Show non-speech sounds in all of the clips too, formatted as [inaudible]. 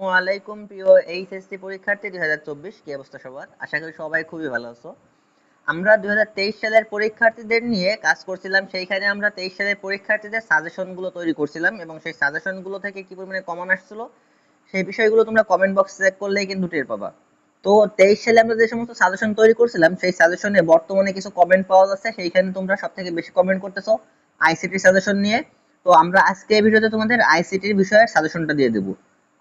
ওয়ালাইকুম প্রিয় এইচএসসি পরীক্ষার্থী, দুই হাজার চব্বিশ, কি অবস্থা সবার? আশা করি সবাই খুবই ভালো আছো। আমরা দুই হাজার তেইশ সালের পরীক্ষার্থীদের নিয়ে কাজ করছিলাম, সেইখানে আমরা তেইশ সালের পরীক্ষার্থীদের সাজেশনগুলো তৈরি করছিলাম এবং সেই সাজেশনগুলো থেকে কি পরিমাণে কমন আসছিল, সেই বিষয়গুলো তোমরা কমেন্ট বক্স চেক করলেই কিন্তু টের পাবা। তো তেইশ সালে আমরা যে সমস্ত সাজেশন তৈরি করছিলাম, সেই সাজেশনে বর্তমানে কিছু কমেন্ট পাওয়া যাচ্ছে, সেইখানে তোমরা সব থেকে বেশি কমেন্ট করতেছো আইসিটি সাজেশন নিয়ে। তো আমরা আজকে এই ভিডিওতে তোমাদের আইসিটির বিষয়ে সাজেশনটা দিয়ে দেবো।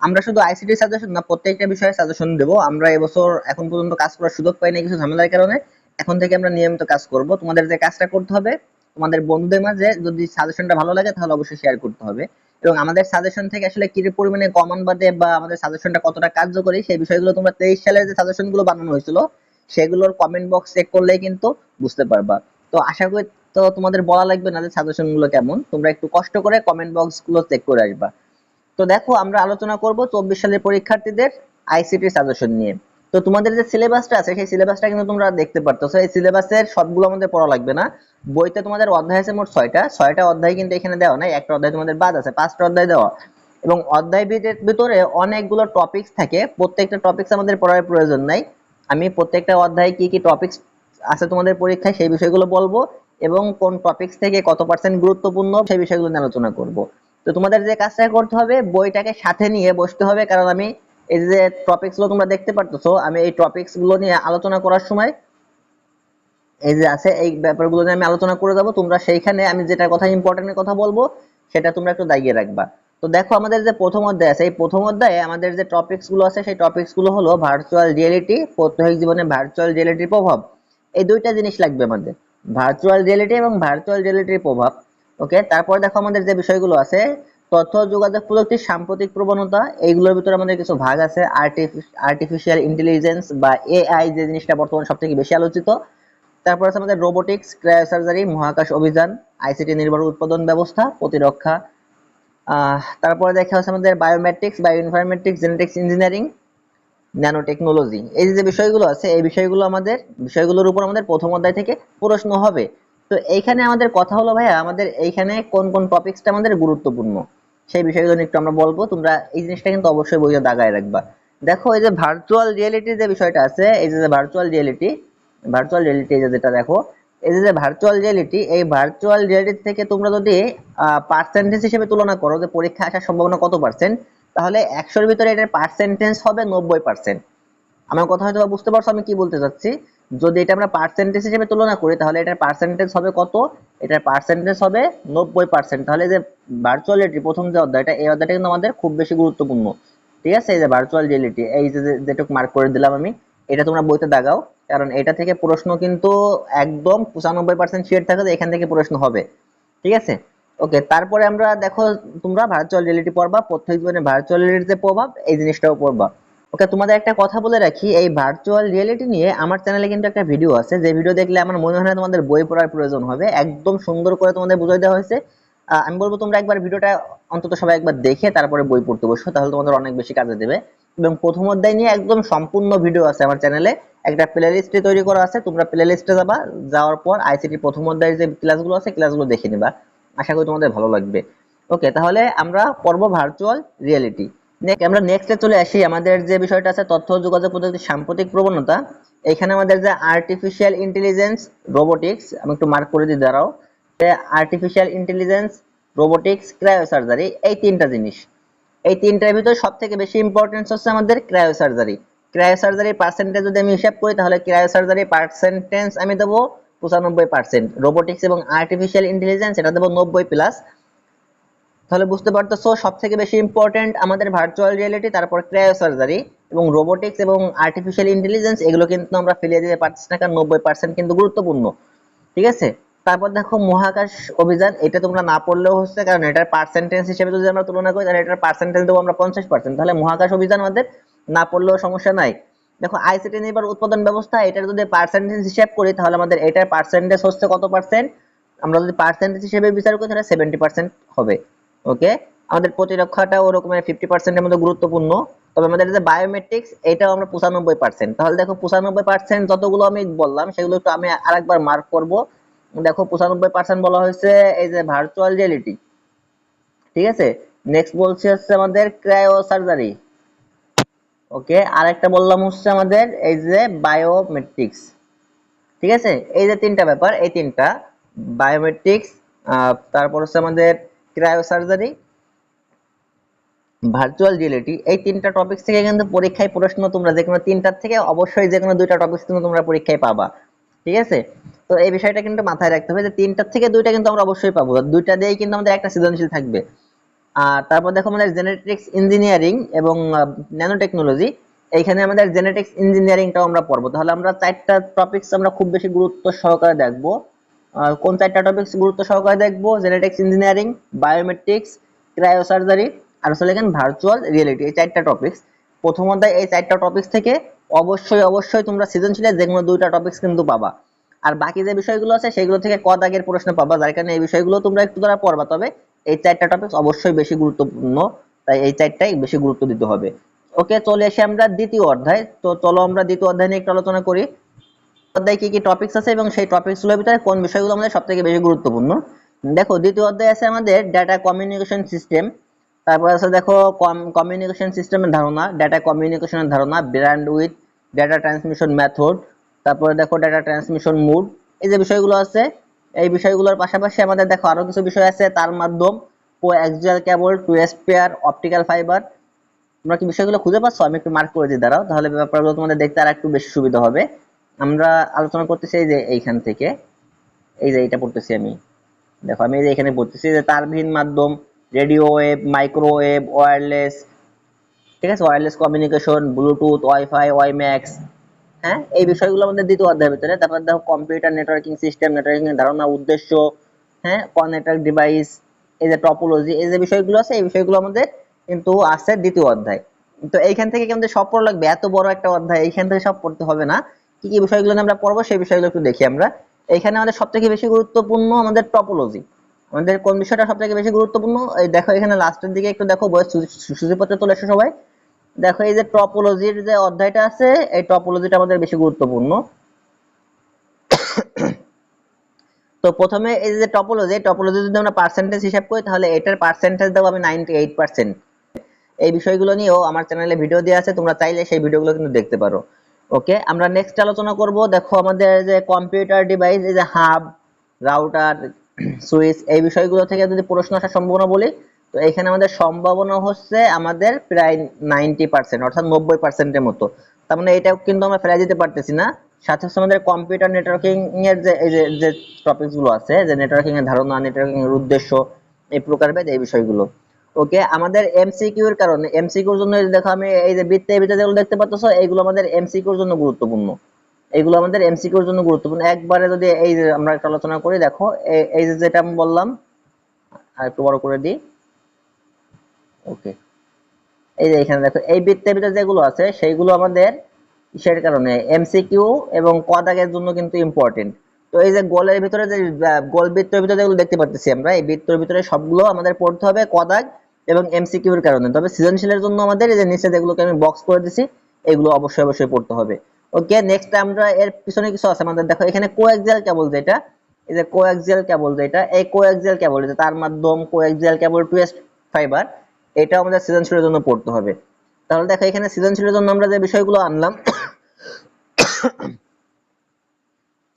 আমরা শুধু আইসিটি সাজেশন না, প্রত্যেকটা বিষয়ে সাজেশন দেব। আমরা এবছর এখন পর্যন্ত কাজ করার সুযোগ পাই না কিছু ঝামেলার কারণে। এখন থেকে আমরা নিয়মিত কাজ করব। তোমাদের যে কাজটা করতে হবে, তোমাদের বন্ধুদের মাঝে যদি সাজেশনটা ভালো লাগে, তাহলে অবশ্যই শেয়ার করতে হবে। এবং আমাদের সাজেশন থেকে আসলে কি পরিমাণে কমন বাদে বা আমাদের সাজেশনটা কতটা কার্যকরী, সেই বিষয়গুলো তোমরা তেইশ সালের যে সাজেশনগুলো বানানো হয়েছিল, সেগুলোর কমেন্ট বক্স চেক করলেই কিন্তু বুঝতে পারবা। তো আশা করি তো তোমাদের বলা লাগবে না যে সাজেশনগুলো কেমন। তোমরা একটু কষ্ট করে কমেন্ট বক্সগুলো চেক করে আসবা। তো দেখো, আমরা আলোচনা করব চব্বিশ সালের পরীক্ষার্থীদের আইসিটি সাজেশন নিয়ে। তো তোমাদের যে সিলেবাসটা আছে, সেই সিলেবাসটা কিন্তু তোমরা দেখতে পারতেছো। এই সিলেবাসের সবগুলো আমাদের পড়া লাগবে না। বইতে তোমাদের অধ্যায় আছে মোট ছয়টা। ছয়টা অধ্যায় কিন্তু এখানে দেওয়া নাই। একটা অধ্যায় তোমাদের বাদ আছে, পাঁচটা অধ্যায় দেওয়া। এবং অধ্যায় ভিতরে অনেকগুলো টপিকস থাকে। প্রত্যেকটা টপিকস আমাদের পড়ার প্রয়োজন নাই। আমি প্রত্যেকটা অধ্যায়ে কি কি টপিকস আছে তোমাদের পরীক্ষায় সেই বিষয়গুলো বলব এবং কোন টপিকস থেকে কত পার্সেন্ট গুরুত্বপূর্ণ সেই বিষয়গুলো নিয়ে আলোচনা করব। তো তোমাদের যে কাজটা করতে হবে, বইটাকে সাথে নিয়ে বসতে হবে। কারণ আমি এই যে টপিকসগুলো তোমরা দেখতে পারতেছো, আমি এই টপিকসগুলো নিয়ে আলোচনা করার সময় এই যে আছে, এই ব্যাপারগুলো নিয়ে আমি আলোচনা করে যাব। তোমরা সেইখানে আমি যেটা কথা ইম্পর্টেন্টের কথা বলব, সেটা তোমরা একটু দাগিয়ে রাখবা। তো দেখো, আমাদের যে প্রথম অধ্যায় আছে, এই প্রথম অধ্যায়ে আমাদের যে টপিকসগুলো আছে, সেই টপিকসগুলো হলো ভার্চুয়াল রিয়েলিটি প্রত্যেক জীবনে ভার্চুয়াল রিয়েলিটির প্রভাব। এই দুইটা জিনিস লাগবে আমাদের। ভার্চুয়াল রিয়েলিটি এবং ভার্চুয়াল রিয়েলিটির প্রভাব। ওকে তারপর দেখো আমাদের যে বিষয়গুলো আছে, তথ্য, যোগাযোগ প্রযুক্তির সাম্প্রতিক প্রবণতা, এইগুলোর ভিতরে আমাদের কিছু ভাগ আছে। আর্টিফিশিয়াল ইন্টেলিজেন্স বা এআই যে জিনিসটা বর্তমানে সব থেকে বেশি আলোচিত। তারপর আছে আমাদের রোবোটিক্স ক্রায়োসার্জারি মহাকাশ অভিযান আইসিটি নির্ভর উৎপাদন ব্যবস্থা, প্রতিরক্ষা। তারপরে দেখা হচ্ছে আমাদের biometrics bioinformatics genetics engineering nanotechnology এই যে বিষয়গুলো আছে, এই বিষয়গুলো আমাদের, বিষয়গুলোর উপর আমাদের প্রথম অধ্যায় থেকে প্রশ্ন হবে। তো এইখানে আমাদের কথা হলো, ভাইয়া, আমাদের এইখানে কোন কোন টপিকসটা আমাদের গুরুত্বপূর্ণ? সেই বিষয়গুলো একটু আমরা বলব। তোমরা এই জিনিসটা কিন্তু অবশ্যই বইয়ে দাগায় রাখবা। দেখো, এই যে ভার্চুয়াল রিয়েলিটি যে বিষয়টা আছে, এই যে ভার্চুয়াল রিয়েলিটি ভার্চুয়াল রিয়েলিটি যেটা দেখো, এই যে ভার্চুয়াল রিয়েলিটি এই ভার্চুয়াল রিয়েলিটি থেকে তোমরা যদি পার্সেন্টেজ হিসেবে তুলনা করো যে পরীক্ষা আসার সম্ভাবনা কত পার্সেন্ট তাহলে একশোর ভিতরে এটার পার্সেন্টেজ হবে নব্বই পার্সেন্ট আমার কথা হয়তো বুঝতে পারছ আমি কি বলতে চাচ্ছি? যদি এটা আমরা পার্সেন্টেজ হিসেবে তুলনা করি, তাহলে এটার পার্সেন্টেজ হবে কত? এটার পার্সেন্টেজ হবে নব্বই পার্সেন্ট তাহলে যে ভার্চুয়াল রিয়েলিটি প্রথম যে অধ্যায়টা, এই অধ্যায়টা কিন্তু আমাদের খুব বেশি গুরুত্বপূর্ণ। ঠিক আছে? এই যে ভার্চুয়াল রিয়েলিটি এই যে যেটুকু মার্ক করে দিলাম আমি, এটা তোমরা বইতে দাগাও। কারণ এটা থেকে প্রশ্ন কিন্তু একদম পঁচানব্বই পার্সেন্ট শিওর থাকে এখান থেকে প্রশ্ন হবে। ঠিক আছে? ওকে তারপরে আমরা দেখো তোমরা ভার্চুয়াল রিয়েলিটি পড়বা, প্রত্যেক জীবনে ভার্চুয়াল রিয়েলিটিতে প্রভাব, এই জিনিসটাও পড়বা। ওকে তোমাদের একটা কথা বলে রাখি, এই ভার্চুয়াল রিয়েলিটি নিয়ে আমার চ্যানেলে কিন্তু একটা ভিডিও আছে। যে ভিডিও দেখলে আমার মনে হয় না তোমাদের বই পড়ার প্রয়োজন হবে। একদম সুন্দর করে তোমাদের বুঝিয়ে দেওয়া হয়েছে। আমি বলব তোমরা একবার ভিডিওটা অন্তত সবাই একবার দেখে তারপরে বই পড়তে বসো, তাহলে তোমাদের অনেক বেশি কাজে দেবে। এবং প্রথম অধ্যায় নিয়ে একদম সম্পূর্ণ ভিডিও আছে আমার চ্যানেলে একটা প্লে লিস্টে তৈরি করা আছে, তোমরা প্লে লিস্টে যাবা। যাওয়ার পর আইসিটি প্রথম অধ্যায়ের যে ক্লাসগুলো আছে ক্লাসগুলো দেখে নিবা। আশা করি তোমাদের ভালো লাগবে। ওকে তাহলে আমরা পড়ব ভার্চুয়াল রিয়েলিটি আমরা নেক্সটে চলে আসি। আমাদের যে বিষয়টা আছে, তথ্য, যোগাযোগ প্রযুক্তির সাম্প্রতিক প্রবণতা, এখানে আমাদের যে আর্টিফিশিয়াল ইন্টেলিজেন্স রোবোটিক্স আমি একটু মার্ক করে দিই, দাঁড়াও। আর্টিফিশিয়াল ইন্টেলিজেন্স রোবোটিক্স ক্রায়োসার্জারি এই তিনটা জিনিস। এই তিনটার ভিতরে সব থেকে বেশি ইম্পর্টেন্স হচ্ছে আমাদের cryo surgery cryosurgery cryosurgery percentage যদি আমি হিসাব করি, তাহলে ক্রায়োসার্জারি পার্সেন্টেজ আমি দেবো পঁচানব্বই পার্সেন্ট রোবোটিক্স এবং আর্টিফিশিয়াল ইন্টেলিজেন্স এটা দেবো নব্বই প্লাস তাহলে বুঝতে পারতেছো সব থেকে বেশি ইম্পর্টেন্ট আমাদের ভার্চুয়াল রিয়েলিটি তারপর ক্রায়ো সার্জারি এবং রোবোটিক্স এবং আর্টিফিশিয়াল ইন্টেলিজেন্স এগুলো কিন্তু আমরা ফেলিয়ে দিতে পারছি না, কারণ নব্বই পার্সেন্ট কিন্তু গুরুত্বপূর্ণ। ঠিক আছে? তারপর দেখো মহাকাশ অভিযান, এটা তোমরা না পড়লেও হচ্ছে, কারণ এটার পার্সেন্টেজ হিসেবে যদি আমরা তুলনা করি, তাহলে এটার পার্সেন্টেজ দেবো আমরা পঞ্চাশ পার্সেন্ট তাহলে মহাকাশ অভিযান আমাদের না পড়লেও সমস্যা নাই। দেখো আইসিটি নির্ভর উৎপাদন ব্যবস্থা, এটার যদি পার্সেন্টেজ হিসাব করি, তাহলে আমাদের এটার পার্সেন্টেজ হচ্ছে কত পার্সেন্ট আমরা যদি পার্সেন্টেজ হিসেবে বিচার করি, তাহলে সেভেন্টি পার্সেন্ট হবে। ওকে আমাদের প্রতিরক্ষাটা ওরকমের ফিফটি পার্সেন্টের মধ্যে গুরুত্বপূর্ণ। তবে আমাদের যে বায়োমেট্রিক্স এটাও আমরা পঁচানব্বই পার্সেন্ট তাহলে দেখো পঁচানব্বই পার্সেন্ট যতগুলো আমি বললাম, সেগুলো একটু আমি আরেকবার মার্ক করব। দেখো পঁচানব্বই পার্সেন্ট বলা হয়েছে এই যে ভার্চুয়াল রিয়েলিটি ঠিক আছে? নেক্সট বলছি হচ্ছে আমাদের ক্রায়ো সার্জারি ওকে আরেকটা বললাম হচ্ছে আমাদের এই যে বায়োমেট্রিক্স ঠিক আছে? এই যে তিনটা ব্যাপার, এই তিনটা। বায়োমেট্রিক্স তারপর হচ্ছে আমাদের ক্রায়োসার্জারি ভার্চুয়াল রিয়েলিটি এই তিনটা টপিক থেকে কিন্তু পরীক্ষায় প্রশ্ন তোমরা যে কোনো তিনটার থেকে অবশ্যই যে কোনো দুইটা টপিক কিন্তু তোমরা পরীক্ষায় পাবা, ঠিক আছে? তো এই বিষয়টা কিন্তু মাথায় রাখতে হবে যে তিনটার থেকে দুইটা কিন্তু আমরা অবশ্যই পাবো। দুইটা দিয়েই কিন্তু আমাদের একটা সৃজনশীল থাকবে। আর তারপর দেখো আমাদের জেনেটিক্স ইঞ্জিনিয়ারিং এবং ন্যানো টেকনোলজি এইখানে আমাদের জেনেটিক্স ইঞ্জিনিয়ারিংটাও আমরা পড়ব। তাহলে আমরা চারটা টপিকস আমরা খুব বেশি গুরুত্ব সহকারে দেখব। কোন চারটা টপিকস গুরুত্ব সহকারে দেখব? জেনেটিক্স ইঞ্জিনিয়ারিং বায়োমেট্রিক্স ক্রায়োসার্জারি আর হচ্ছে এখানে ভার্চুয়াল রিয়েলিটি এই চারটা টপিকস প্রথম অধ্যায় এই চারটা টপিকস থেকে অবশ্যই অবশ্যই তোমরা সৃজনশীলের যে কোনো দুইটা টপিকস কিন্তু পাবা। আর বাকি যে বিষয়গুলো আছে, সেগুলো থেকে ক দাগের প্রশ্ন পাবা, যার কারণে এই বিষয়গুলো তোমরা একটু দ্বারা পড়বা। তবে এই চারটা টপিকস অবশ্যই বেশি গুরুত্বপূর্ণ, তাই এই চারটাই বেশি গুরুত্ব দিতে হবে। ওকে চলে এসে আমরা দ্বিতীয় অধ্যায়। তো চলো আমরা দ্বিতীয় অধ্যায় নিয়ে একটু আলোচনা করি। অধ্যায় কি কি টপিকস আছে এবং সেই টপিকসগুলোর ভিতরে কোন বিষয়গুলো আমাদের সবথেকে বেশি গুরুত্বপূর্ণ? দেখো, দ্বিতীয় অধ্যায় আছে আমাদের ডেটা কমিউনিকেশন সিস্টেম তারপর আছে দেখো কমিউনিকেশন সিস্টেমের ধারণা ডেটা কমিউনিকেশনের ধারণা brand with data transmission method তারপরে দেখো ডেটা ট্রান্সমিশন মুড এই যে বিষয়গুলো আছে, এই বিষয়গুলোর পাশাপাশি আমাদের দেখো আরও কিছু বিষয় আছে, তার মাধ্যম coaxial cable two pair optical fibre তোমরা কি বিষয়গুলো খুঁজে পাচ্ছ? আমি একটু মার্ক করে দিই, দাঁড়াও, তাহলে ব্যাপারগুলো তোমাদের দেখতে আর একটু বেশি সুবিধা হবে। আমরা আলোচনা করতেছি এই যে এইখান থেকে। এই যে এটা পড়তেছি আমি। দেখো, আমি যে এখানে পড়তেছি যে তারবিহীন মাধ্যম, রেডিও ওয়েভ মাইক্রোওয়েভ ওয়্যারলেস ঠিক আছে? Wireless communication, Bluetooth, WiFi, WiMAX হ্যাঁ? এই বিষয়গুলো আমাদের দ্বিতীয় অধ্যায়ের ভিতরে। তারপর দেখো, কম্পিউটার নেটওয়ার্কিং সিস্টেম, নেটওয়ার্কিং ধারণা, উদ্দেশ্য হ্যাঁ? কোন নেটওয়ার্ক ডিভাইস এই যে টপোলজি এই যে বিষয়গুলো আছে, এই বিষয়গুলো আমাদের কিন্তু আছে দ্বিতীয় অধ্যায়। তো এইখান থেকে কিন্তু সব পড়া লাগবে? এত বড় একটা অধ্যায়, এইখান থেকে সব পড়তে হবে না। কি কি বিষয়গুলো নিয়ে আমরা পড়ব সেই বিষয়গুলো একটু দেখি আমরা। এখানে আমাদের সবথেকে বেশি গুরুত্বপূর্ণ আমাদের টপোলজি আমাদের কোন বিষয়টা সবথেকে বেশি গুরুত্বপূর্ণ? এই দেখো এখানে লাস্টের দিকে একটু দেখো বয়স সূচিপত্রে চলে এসো সবাই। দেখো এই যে টপোলজির যে অধ্যায়টা আছে, এই টপোলজিটা আমাদের বেশি গুরুত্বপূর্ণ। তো প্রথমে এই যে টপোলজি টপোলজি যদি আমরা পার্সেন্টেজ হিসাব করি, তাহলে এটার পার্সেন্টেজ দেবো আমি নাইনটি এইট পার্সেন্ট এই বিষয়গুলো নিয়েও আমার চ্যানেলে ভিডিও দেওয়া আছে, তোমরা চাইলে সেই ভিডিওগুলো কিন্তু দেখতে পারো। ওকে আমরা নেক্সট আলোচনা করব। দেখো আমাদের যে কম্পিউটার ডিভাইস এই যে হাব রাউটার সুইচ এই বিষয়গুলো থেকে যদি প্রশ্ন আসার সম্ভাবনা বলি, তো এখানে আমাদের সম্ভাবনা হচ্ছে আমাদের প্রায় নাইনটি পার্সেন্ট অর্থাৎ নব্বই পার্সেন্টের মতো। তার মানে এটাও কিন্তু আমরা ফেলে দিতে পারতেছি না। সাথে সাথে আমাদের কম্পিউটার নেটওয়ার্কিং এর যে, এই যে যে টপিকসগুলো আছে, যে নেটওয়ার্কিং এর ধারণা নেটওয়ার্কিং এর উদ্দেশ্য, এই প্রকারভেদ, এই বিষয়গুলো। ওকে আমাদের এমসিকিউ এর কারণে এমসিকিউর জন্য দেখো আমি এই যে বৃত্তের ভিতরে যেগুলো দেখতে পাচ্ছ, এইগুলো আমাদের এমসিকিউর জন্য গুরুত্বপূর্ণ। এগুলো আমাদের এমসিকিউর জন্য গুরুত্বপূর্ণ। একবারে যদি এই যে আমরা একটা আলোচনা করি, দেখো এই- যে যেটা আমি বললাম, আর একটু বড় করে দিই। ওকে এই যে এখানে দেখো, এই বৃত্তের ভিতরে যেগুলো আছে, সেইগুলো আমাদের কিসের কারণে? এমসিকিউ এবং কদাগের জন্য কিন্তু ইম্পর্টেন্ট তো এই যে গোলের ভিতরে যে গোল বৃত্তের ভিতরে যেগুলো দেখতে পাচ্ছি আমরা, এই বৃত্তের ভিতরে সবগুলো আমাদের পড়তে হবে কদাগ এবং এমসিকিউ এর কারণে। তবে সৃজনশীলের জন্য আমাদের এই যে নিচে যেগুলোকে আমি বক্স করে দিছি, এগুলো অবশ্যই অবশ্যই পড়তে হবে। ওকে নেক্সট আমরা এর পিছনে কিছু আছে। আমাদের দেখো, এখানে কোএক্সিয়াল কেবল যেটা, এই যে কোএক্সিয়াল কেবল যেটা, এই কোএক্সিয়াল কেবল যেটা, তার মাধ্যম কোএক্সিয়াল কেবল টুয়েস্ট ফাইবার এটা আমাদের সৃজনশীলের জন্য পড়তে হবে। তাহলে দেখো, এখানে সৃজনশীলের জন্য আমরা যে বিষয়গুলো আনলাম,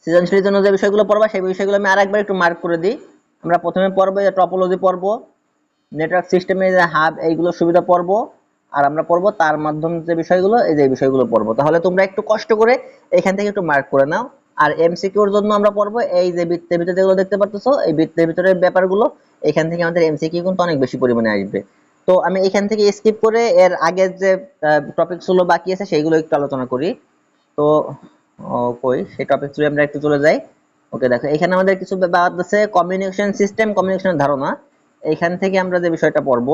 সৃজনশীলের জন্য যে বিষয়গুলো পড়বা, সেই বিষয়গুলো আমি আরেকবার একটু মার্ক করে দিই। আমরা প্রথমে পড়ব যে টপোলজি পড়ব নেটওয়ার্ক সিস্টেমে যে হাব এইগুলো সুবিধা পড়ব। আর আমরা পড়ব তার মাধ্যম যে বিষয়গুলো, এই যে বিষয়গুলো পড়ব। তাহলে তোমরা একটু কষ্ট করে এখান থেকে একটু মার্ক করে নাও। আর এমসিকিউর জন্য আমরা পড়ব এই যে বৃত্তের ভিতরে যেগুলো দেখতে পাচ্ছ এই বৃত্তের ভিতরে ব্যাপারগুলো, এখান থেকে আমাদের এমসিকিউ কিন্তু অনেক বেশি পরিমাণে আসবে। তো আমি এখান থেকে স্কিপ করে এর আগের যে টপিকসগুলো বাকি আছে, সেইগুলো একটু আলোচনা করি। তো কই সেই টপিকগুলো আমরা একটু চলে যাই। ওকে, দেখো, এখানে আমাদের কিছু ব্যাপার আছে। কমিউনিকেশন সিস্টেম কমিউনিকেশনের ধারণা। এইখান থেকে আমরা যে বিষয়টা পড়ব,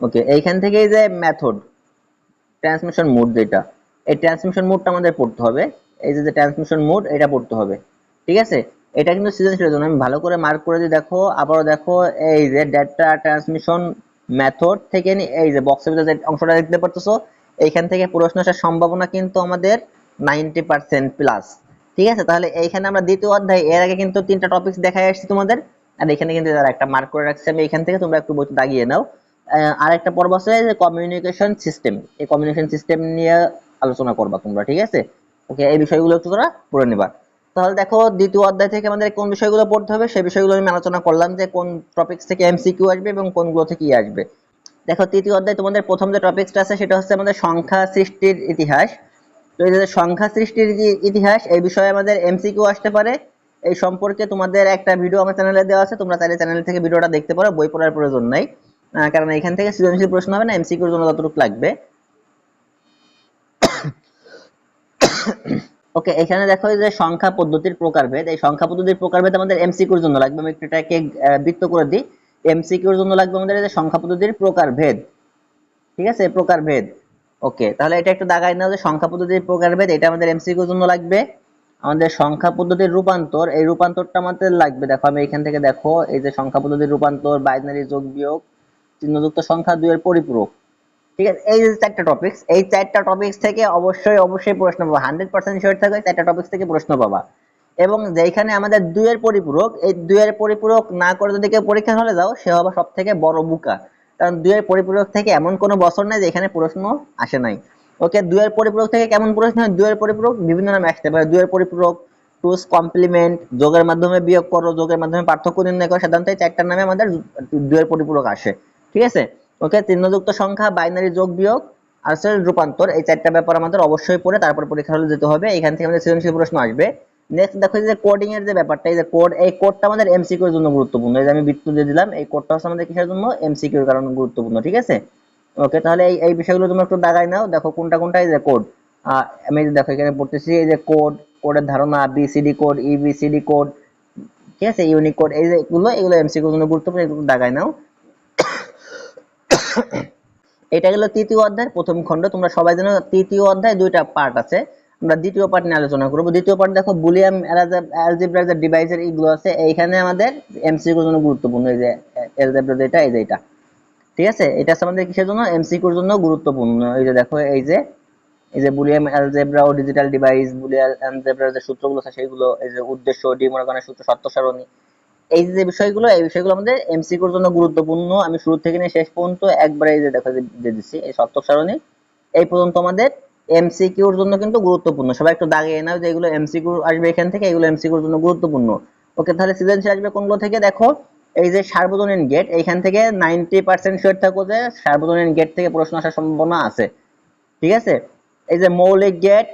ওকে, এইখান থেকে যে মেথড ট্রান্সমিশন মোড যেটা, এই ট্রান্সমিশন মোডটা আমাদের পড়তে হবে। এই যে ট্রান্সমিশন মোড এটা পড়তে হবে। ঠিক আছে? এটা কিন্তু সৃজনশীলের জন্য। আমি ভালো করে মার্ক করে দিই দেখো, আবারও দেখো, এই যে ডেটা ট্রান্সমিশন মেথড থেকে এই যে বক্সের ভিতরে অংশটা দেখতে পারতেছো, এইখান থেকে প্রশ্ন আসার সম্ভাবনা কিন্তু আমাদের নাইনটি পার্সেন্ট প্লাস ঠিক আছে? তাহলে এইখানে আমরা দ্বিতীয় অধ্যায়, এর আগে কিন্তু তিনটা টপিকস দেখাই আসছি তোমাদের। আর এখানে কিন্তু তারা একটা মার্ক করে রাখছি, আমি এখান থেকে তোমরা একটু বইটা দাগিয়ে নাও। আর একটা পর্ব আছে যে কমিউনিকেশন সিস্টেম এই কমিউনিকেশন সিস্টেম নিয়ে আলোচনা করবা তোমরা, ঠিক আছে? ওকে এই বিষয়গুলো একটু তোমরা পড়ে নিবা। তাহলে দেখো, দ্বিতীয় অধ্যায় থেকে আমাদের কোন বিষয়গুলো পড়তে হবে, সেই বিষয়গুলো আমি আলোচনা করলাম যে কোন টপিকস থেকে এমসিকিউ আসবে এবং কোনগুলো থেকে ই আসবে। দেখো, তৃতীয় অধ্যায় তোমাদের প্রথম যে টপিকসটা আছে, সেটা হচ্ছে আমাদের সংখ্যা সৃষ্টির ইতিহাস। সংখ্যা সৃষ্টির যে ইতিহাস, এই বিষয়ে আমাদের এমসিকিউ আসতে পারে। এই সম্পর্কে তোমাদের একটা ভিডিও আমার চ্যানেলে দেওয়া আছে, তোমরা চাইলে চ্যানেল থেকে ভিডিওটা দেখতে পারো, বই পড়ার প্রয়োজন নাই। কারণ এখান থেকে সৃজনশীল প্রশ্ন হবে না এমসিকিউর জন্য যতটুকু লাগবে। ওকে এখানে দেখো যে সংখ্যা পদ্ধতির প্রকারভেদ। এই সংখ্যা পদ্ধতির প্রকারভেদ আমাদের এমসিকিউর জন্য লাগবে। আমি একটু এটাকে বৃত্ত করে দিই। এমসিকিউর জন্য লাগবে আমাদের সংখ্যা পদ্ধতির প্রকারভেদ। ঠিক আছে? প্রকারভেদ। ওকে, তাহলে এটা একটু দাগাই নাও যে সংখ্যা পদ্ধতির প্রকারভেদ এটা আমাদের এমসিকিউর জন্য লাগবে। আমাদের সংখ্যা পদ্ধতির রূপান্তর, এই রূপান্তরটা আমাদের লাগবে। দেখো, আমি এখান থেকে দেখো, এই যে সংখ্যা পদ্ধতির রূপান্তর বাইনারি যোগ বিয়োগ, চিহ্নযুক্ত সংখ্যা দুইয়ের পরিপূরক। ঠিক আছে, এই যে চারটা টপিকস এই চারটা টপিকস থেকে অবশ্যই অবশ্যই প্রশ্ন পাবা। হান্ড্রেড পার্সেন্ট শিওর থাকবে চারটা টপিকস থেকে প্রশ্ন পাবা। এবং যেখানে আমাদের দুইয়ের পরিপূরক, এই দুইয়ের পরিপূরক না করে যদি কেউ পরীক্ষা হলে যাও, সে হবে সব থেকে বড় বুকা। কারণ দুইয়ের পরিপূরক থেকে এমন কোনো বছর নাই যেখানে প্রশ্ন আসে নাই। ওকে, দুইয়ের পরিপূরক থেকে কেমন প্রশ্ন হয়? দুইয়ের পরিপূরক বিভিন্ন নামে আসতে পারে। দুইয়ের পরিপূরক টুস কমপ্লিমেন্ট যোগের মাধ্যমে বিয়োগ করো, যোগের মাধ্যমে পার্থক্য নির্ণয় করো, সাধারণত এই চারটার নামে আমাদের দুইয়ের পরিপূরক আসে। ঠিক আছে? ওকে, চিহ্নযুক্ত সংখ্যা বাইনারি যোগ বিয়োগ, আর রূপান্তর, এই চারটা ব্যাপার আমাদের অবশ্যই পড়ে, তারপর পরীক্ষা হলে যেতে হবে। এখান থেকে আমাদের সৃজনশীল প্রশ্ন আসবে। নেক্সট দেখো যে কোডিং এর যে ব্যাপারটা, এই যে কোড এই কোডটা আমাদের এমসিকিউ এর জন্য গুরুত্বপূর্ণ। এই যে আমি বৃত্ত দিয়ে দিলাম, এই কোডটা হচ্ছে আমাদের কিসের জন্য? এমসিকিউ এর কারণে গুরুত্বপূর্ণ, ঠিক আছে? ওকে তাহলে এই এই বিষয়গুলো তোমরা একটু দাগাই নাও। দেখো কোনটা কোনটা, এই যে কোড আমি দেখো এখানে পড়তেছি, এই যে কোড কোডের ধারণা বিসিডি কোড ইবিসিডি কোড ঠিক আছে? ইউনিক কোড এই যে এগুলো এগুলো এর জন্য গুরুত্বপূর্ণ, এগুলো দাগাই নাও। [coughs] এটা গেল তৃতীয় অধ্যায়ের প্রথম খণ্ড, তোমরা সবাই জানো তৃতীয় অধ্যায় দুইটা পার্ট আছে। আমরা দ্বিতীয় পার্ট নিয়ে আলোচনা করব। দ্বিতীয় পার্ট দেখো, বুলিয়াম অ্যালজেব্রা যে ডিভাইসের এইগুলো আছে, এইখানে আমাদের এমসিকিউর জন্য গুরুত্বপূর্ণ এই যে অ্যালজেব্রা যেটা, এই যে এটা ঠিক আছে? এটা আমাদের কিসের জন্য? এমসিকিউর জন্য গুরুত্বপূর্ণ। এই যে দেখো, এই যে এই যে বুলিয়াম অ্যালজেব্রা ও ডিজিটাল ডিভাইস, বুলিয়াম অ্যালজেব্রার যে সূত্রগুলো আছে, সেগুলো, এই যে উদ্দেশ্য, ডিমোরগানের সূত্র, সত্য সারণী, এই যে বিষয়গুলো, এই বিষয়গুলো আমাদের এমসিকিউর জন্য গুরুত্বপূর্ণ। আমি শুরু থেকে নিয়ে শেষ পর্যন্ত একবারে এই যে দেখো যে দিচ্ছি, এই সত্য সারণী। এই পর্যন্ত আমাদের এমসিকিউর জন্য কিন্তু গুরুত্বপূর্ণ। সবাই একটু দাগিয়ে নাও যে এগুলো এমসিকিউ আসবে এখান থেকে, এগুলো এমসিকিউর জন্য গুরুত্বপূর্ণ। ওকে, তাহলে সৃজনশীল আসবে কোনগুলো থেকে? দেখো, এই যে সার্বজনীন গেট এইখান থেকে নাইনটি পার্সেন্ট শিওর থাকো যে সার্বজনীন গেট থেকে প্রশ্ন আসার সম্ভাবনা আছে। ঠিক আছে? এই যে মৌলিক গেট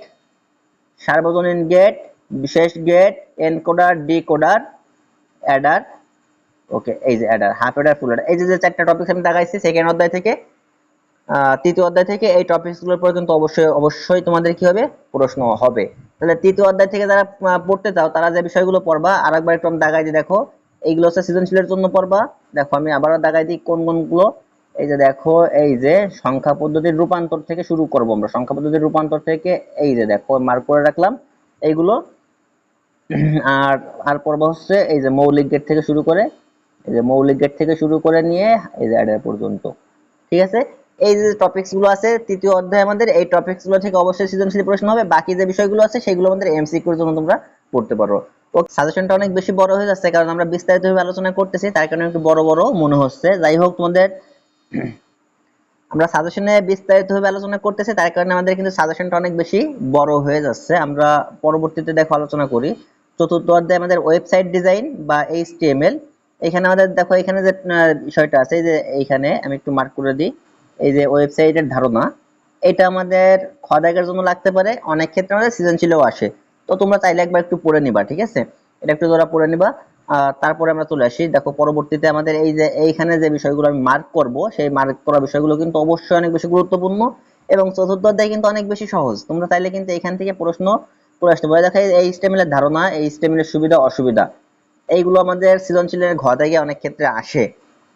সার্বজনীন গেট বিশেষ gate encoder decoder adder okay, এই যে adder half adder full adder এই যে চারটা টপিক আমি দেখাইছি সেকেন্ড অধ্যায় থেকে তৃতীয় অধ্যায় থেকে এই টপিকসগুলো পর্যন্ত অবশ্যই অবশ্যই তোমাদের কি হবে? প্রশ্ন হবে। তাহলে তৃতীয় অধ্যায় থেকে যারা পড়তে চাও, তারা যে বিষয়গুলো পড়বা, আর একবার একটু দাগাই দিই, দেখো। এইগুলো হচ্ছে সৃজনশীলের জন্য পড়বা। দেখো, আমি আবারও দাগাই দিই কোন কোনগুলো। এই যে দেখো, এই যে সংখ্যা পদ্ধতির রূপান্তর থেকে শুরু করব আমরা। সংখ্যা পদ্ধতির রূপান্তর থেকে এই যে দেখো মার্ক করে রাখলাম। এইগুলো। আর আর পর্ব হচ্ছে এই যে মৌলিক গেট থেকে শুরু করে। এই যে মৌলিক গেট থেকে শুরু করে নিয়ে এই যে অ্যাডার পর্যন্ত। ঠিক আছে? এই যে টপিকসগুলো আছে, তৃতীয় অধ্যায়ে আমাদের, এই টপিকসগুলো থেকে অবশ্যই সৃজনশীল প্রশ্ন হবে। বাকি যে বিষয়গুলো আছে, সেগুলো আমাদের এমসিকিউর জন্য তোমরা পড়তে পারো। ও সাজেশনটা অনেক বেশি বড় হয়ে যাচ্ছে, কারণ আমরা বিস্তারিতভাবে আলোচনা করতেছি, তার কারণে একটু বড় বড় মনে হচ্ছে। যাই হোক, তোমাদের আমরা সাজেশনে বিস্তারিতভাবে আলোচনা করতেছি, তার কারণে আমাদের কিন্তু সাজেশনটা অনেক বেশি বড় হয়ে যাচ্ছে। আমরা পরবর্তীতে দেখো আলোচনা করি। চতুর্থ অধ্যায়ে আমাদের ওয়েবসাইট ডিজাইন বা এইচটিএমএল এখানে আমাদের দেখো, এখানে যে বিষয়টা আছে যে এইখানে আমি একটু মার্ক করে দিই। এই যে ওয়েবসাইটের ধারণা, এটা আমাদের খদাগের জন্য লাগতে পারে। অনেক ক্ষেত্রে আমাদের সৃজনশীলও আসে। তো তোমরা চাইলে একবার একটু পড়ে নিবা, ঠিক আছে? এটা একটু তোমরা পড়ে নিবা। তারপরে আমরা চলে আসি। দেখো, পরবর্তীতে আমাদের এই যে, এইখানে যে বিষয়গুলো আমি মার্ক করব, সেই মার্ক করা বিষয়গুলো কিন্তু অবশ্যই অনেক বেশি গুরুত্বপূর্ণ এবং চতুর্থ অধ্যায় কিন্তু অনেক বেশি সহজ। তোমরা চাইলে কিন্তু এখান থেকে প্রশ্ন করে আসতে পারো। দেখো, এই স্টেমিলের ধারণা, এই স্টেমিলের সুবিধা, অসুবিধা, এইগুলো আমাদের সৃজনশীলের ঘ থেকে অনেক ক্ষেত্রে আসে,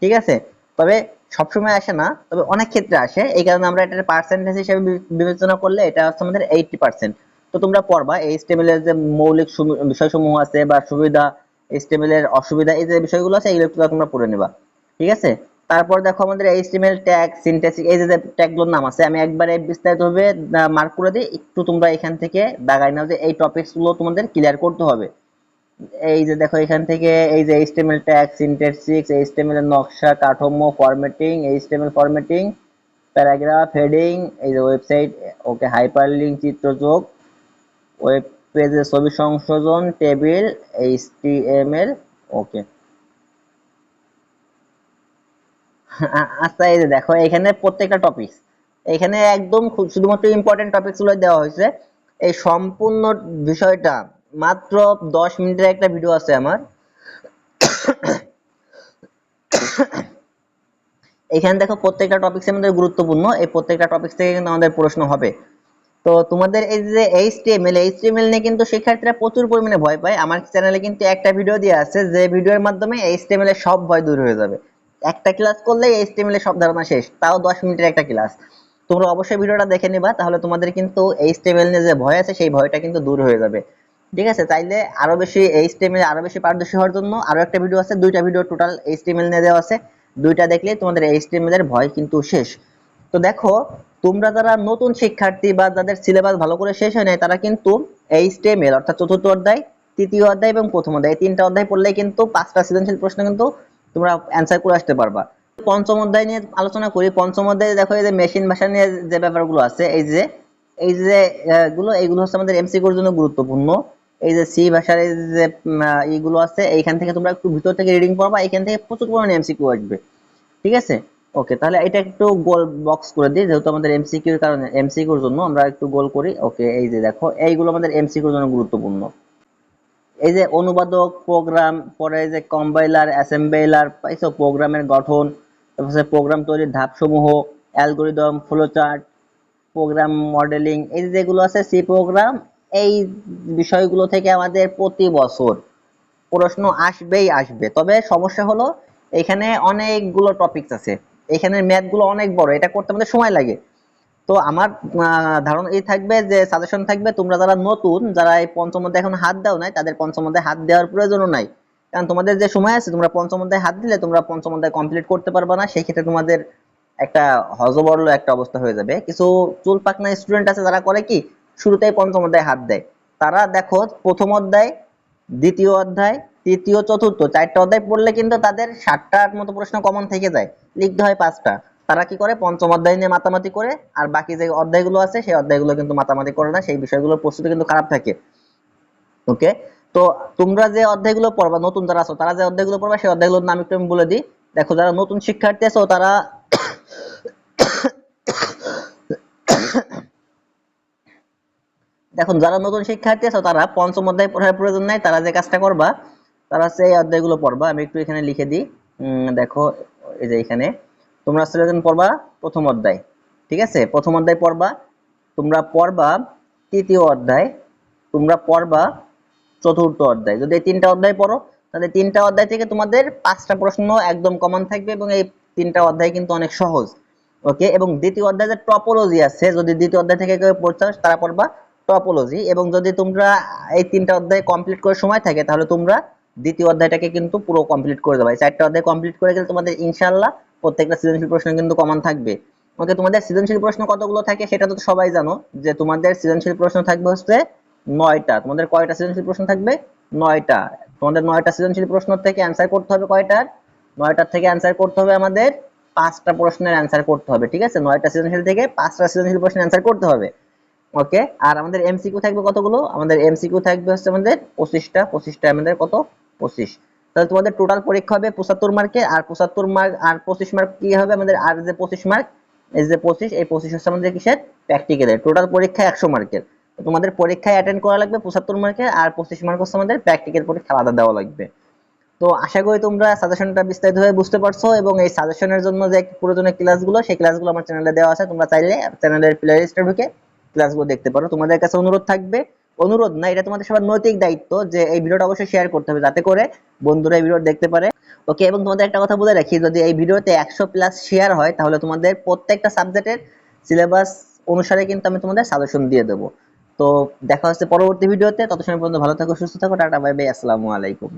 ঠিক আছে? তবে সবসময় আসে না, তবে অনেক ক্ষেত্রে আসে। এই কারণে আমরা এটার পার্সেন্টেজ হিসেবে বিবেচনা করলে এটা হচ্ছে আমাদের এইটটি পার্সেন্ট তো তোমরা পড়বা, এই স্টেমিলের যে মৌলিক বিষয়সমূহ আছে বা সুবিধা স্টেমিলের অসুবিধা, এই যে বিষয়গুলো আছে এগুলো একটু তোমরা পড়ে নেবা। ঠিক আছে? তারপর দেখো আমাদের এই এইচটিএমএল ট্যাগ সিনট্যাক্স এই যে ট্যাগগুলোর নাম আছে, আমি একবারে বিস্তারিতভাবে মার্ক করে দিই। একটু তোমরা এখান থেকে দাগাই নাও যে এই টপিকসগুলো তোমাদের ক্লিয়ার করতে হবে। এই যে দেখো, এখান থেকে এই যে এইচটিএমএল ট্যাগ সিনট্যাক্সিক্স এইচটিএমএল এর নকশা, কাঠামো formatting HTML formatting paragraph heading এই যে ওয়েবসাইট ওকে হাইপারলিংক চিত্র যোগ ওয়েব পেজে ছবি সংশোধন টেবিল এইচটিএমএল ওকে আচ্ছা এই যে দেখো, এখানে প্রত্যেকটা টপিক এখানে একদম শুধুমাত্র ইম্পর্টেন্ট টপিকসগুলো দেওয়া হয়েছে। এই সম্পূর্ণ বিষয়টা মাত্র দশ মিনিটের একটা ভিডিও আছে আমার। এখানে দেখো প্রত্যেকটা টপিক্স আমাদের গুরুত্বপূর্ণ। এই প্রত্যেকটা টপিক্স থেকে কিন্তু আমাদের প্রশ্ন হবে। তো তোমাদের এই যে এইচটিএমএল এইচটিএমএল নিয়ে কিন্তু শিক্ষার্থীরা প্রচুর পরিমাণে ভয় পায়। আমার চ্যানেলে কিন্তু একটা ভিডিও দেওয়া আছে যে ভিডিওর মাধ্যমে এইচটিএমএল এর সব ভয় দূর হয়ে যাবে। একটা ক্লাস করলেই এইচটিএমএল এর সব ধারণা শেষ, তাও 10 মিনিটের একটা ক্লাস তোমরা অবশ্যই ভিডিওটা দেখে নিবা, তাহলে তোমাদের কিন্তু এইচটিএমএল নিয়ে যে ভয় আছে, সেই ভয়টা কিন্তু দূর হয়ে যাবে। ঠিক আছে, চাইলে আরও বেশি এইচটিএমএল আরও বেশি পারদর্শী হওয়ার জন্য আরও একটা ভিডিও আছে, দুইটা ভিডিও টোটাল এইচটিএমএল নিয়ে দেওয়া আছে। দুইটা দেখলে তোমাদের এইচটিএমএল এর ভয় কিন্তু শেষ। তো দেখো, তোমরা যারা নতুন শিক্ষার্থী বা যাদের সিলেবাস ভালো করে শেষ হয় নাই, তারা কিন্তু এইচটিএমএল অর্থাৎ চতুর্থ অধ্যায়, তৃতীয় অধ্যায় এবং প্রথম অধ্যায় তিনটা অধ্যায় পড়লেই কিন্তু পাঁচটা সৃজনশীল প্রশ্ন কিন্তু তোমরা অ্যান্সার করে আসতে পারবা। পঞ্চম অধ্যায় নিয়ে আলোচনা করি। পঞ্চম অধ্যায়ে দেখো এই যে মেশিন ভাষা নিয়ে যে ব্যাপারগুলো আছে, এই যে এই যে গুলো, এইগুলো হচ্ছে আমাদের এমসিকিউর জন্য গুরুত্বপূর্ণ। এই যে সি ভাষার এই যে এইগুলো আছে, এইখান থেকে তোমরা একটু ভিতর থেকে রিডিং পড়বা এখান থেকে প্রচুর পরিমাণে এমসিকিউ আসবে। ঠিক আছে? ওকে তাহলে এটা একটু গোল বক্স করে দিই, যেহেতু আমাদের এমসিকিউর কারণে এমসিকিউর জন্য আমরা একটু গোল করি। ওকে এই যে দেখো, এইগুলো আমাদের এমসিকিউর জন্য গুরুত্বপূর্ণ। এই যে অনুবাদক প্রোগ্রাম পরে যে কম্পাইলার অ্যাসেম্বলার পাইছো প্রোগ্রামের গঠন, তারপরে প্রোগ্রাম তৈরির ধাপসমূহ অ্যালগরিদম ফ্লোচার্ট প্রোগ্রাম মডেলিং এই যেগুলো আছে, সি প্রোগ্রাম এই বিষয়গুলো থেকে আমাদের প্রতি বছর প্রশ্ন আসবেই আসবে। তবে সমস্যা হলো, এখানে অনেকগুলো টপিকস আছে। এখানে ম্যাথগুলো অনেক বড়, এটা করতে আমাদের সময় লাগে। তো আমার ধারণা এই থাকবে যে সাজেশন থাকবে, তোমরা যারা নতুন, যারা এই পঞ্চম অধ্যায়ে এখন হাত দাও নাই, তাদের পঞ্চম অধ্যায়ে হাত দেওয়ার প্রয়োজনও নাই। কারণ তোমাদের যে সময় আছে, তোমরা পঞ্চম অধ্যায়ে হাত দিলে তোমরা পঞ্চম অধ্যায় কমপ্লিট করতে পারবে না সেই ক্ষেত্রে তোমাদের একটা হজবরল একটা অবস্থা হয়ে যাবে। কিছু চুল পাকনা স্টুডেন্ট আছে, যারা করে কি শুরুতেই পঞ্চম অধ্যায়ে হাত দেয়। তারা দেখো প্রথম অধ্যায়, দ্বিতীয় অধ্যায়, তৃতীয়, চতুর্থ, চারটা অধ্যায় পড়লে কিন্তু তাদের ষাটটার মতো প্রশ্ন কমন থেকে যায়। লিখতে হয় পাঁচটা। তারা কি করে? পঞ্চম অধ্যায় নিয়ে মাতামাতি করে, আর বাকি যে অধ্যায়গুলো আছে, সেই অধ্যায়গুলো কিন্তু মাতামাতি করে না, সেই বিষয়গুলোর প্রস্তুতি কিন্তু খারাপ থাকে। ওকে তো তোমরা যে অধ্যায়গুলো পড়বা, নতুন যারা আছো, তারা যে অধ্যায়গুলো পড়বা, সেই অধ্যায়গুলোর নাম একটু আমি বলে দিই। দেখো, যারা নতুন শিক্ষার্থী আছো, তারা দেখো যারা নতুন শিক্ষার্থী আছো, তারা পঞ্চম অধ্যায় পড়ার প্রয়োজন নাই, তারা যে কাজটা করবা, তারা সেই অধ্যায়গুলো পড়বা। আমি একটু এখানে লিখে দিই। দেখো, এই যে এখানে। তোমরা সিলেকশন পড়বা, প্রথম অধ্যায়, ঠিক আছে? প্রথম অধ্যায় পড়বা, তোমরা পড়বা তৃতীয় অধ্যায়, তোমরা পড়বা চতুর্থ অধ্যায়। যদি তিনটা অধ্যায় পড়ো, তাহলে তিনটা অধ্যায় থেকে তোমাদের পাঁচটা প্রশ্ন একদম কমন থাকবে এবং এই তিনটা অধ্যায় কিন্তু অনেক সহজ। ওকে এবং দ্বিতীয় অধ্যায় যে টপোলজি আছে, যদি দ্বিতীয় অধ্যায় থেকে কেউ পড়তে তারা পড়বা টপোলজি এবং যদি তোমরা এই তিনটা অধ্যায় কমপ্লিট করে সময় থাকে, তাহলে তোমরা দ্বিতীয় অধ্যায়টাকে কিন্তু পুরো কমপ্লিট করে দেবে। চারটা অধ্যায় কমপ্লিট করে গেলে তোমাদের ইনশাআল্লাহ প্রত্যেকটা সৃজনশীল প্রশ্ন কিন্তু কমন থাকবে। ওকে তোমাদের সৃজনশীল প্রশ্ন কতগুলো থাকে সেটা তো সবাই জানো, যে তোমাদের সৃজনশীল প্রশ্ন থাকবে হচ্ছে নয়টা। তোমাদের কয়টা সৃজনশীল প্রশ্ন থাকবে? নয়টা। তোমাদের নয়টা সৃজনশীল প্রশ্ন থেকে অ্যান্সার করতে হবে কয়টার? নয়টার থেকে অ্যান্সার করতে হবে আমাদের পাঁচটা প্রশ্নের অ্যান্সার করতে হবে, ঠিক আছে? নয়টা সৃজনশীল থেকে পাঁচটা সৃজনশীল প্রশ্নের অ্যান্সার করতে হবে। ওকে আর আমাদের এমসিকিউ থাকবে কতগুলো? আমাদের এমসিকিউ থাকবে হচ্ছে আমাদের পঁচিশটা। পঁচিশটা আমাদের কত? পঁচিশ। তাহলে তোমাদের টোটাল পরীক্ষা হবে পঁচাত্তর মার্কের আর পঁচাত্তর মার্ক আর পঁচিশ মার্ক কি হবে আমাদের? আর যে পঁচিশ মার্ক এই যে পঁচিশ, এই পঁচিশ হচ্ছে আমাদের কিসের? প্র্যাকটিক্যালের টোটাল পরীক্ষা একশো মার্কের তোমাদের পরীক্ষায় অ্যাটেন্ড করা লাগবে পঁচাত্তর মার্কের আর পঁচিশ মার্ক হচ্ছে আমাদের প্র্যাকটিক্যাল পরীক্ষা আলাদা দেওয়া লাগবে। তো আশা করি তোমরা সাজেশনটা বিস্তারিতভাবে বুঝতে পারছ এবং এই সাজেশনের জন্য যে প্রয়োজনীয় ক্লাসগুলো সেই ক্লাসগুলো আমার চ্যানেলে দেওয়া আছে। তোমরা চাইলে চ্যানেলের প্লেলিস্টে ঢুকে ক্লাসগুলো দেখতে পারো। তোমাদের কাছে অনুরোধ থাকবে। অনুরোধ না, এটা তোমাদের সবার নৈতিক দায়িত্ব যে এই ভিডিওটা অবশ্যই শেয়ার করতে হবে যাতে করে বন্ধুরা এই ভিডিও দেখতে পারে। ওকে এবং তোমাদের একটা কথা বলে রাখি, যদি এই ভিডিওতে একশো প্লাস শেয়ার হয়, তাহলে তোমাদের প্রত্যেকটা সাবজেক্টের সিলেবাস অনুসারে কিন্তু আমি তোমাদের সাজেশন দিয়ে দেবো। তো দেখা হচ্ছে পরবর্তী ভিডিওতে তত সময় পর্যন্ত ভালো থাকো, সুস্থ থাকো, টাটা বাই বাই আসসালামু আলাইকুম।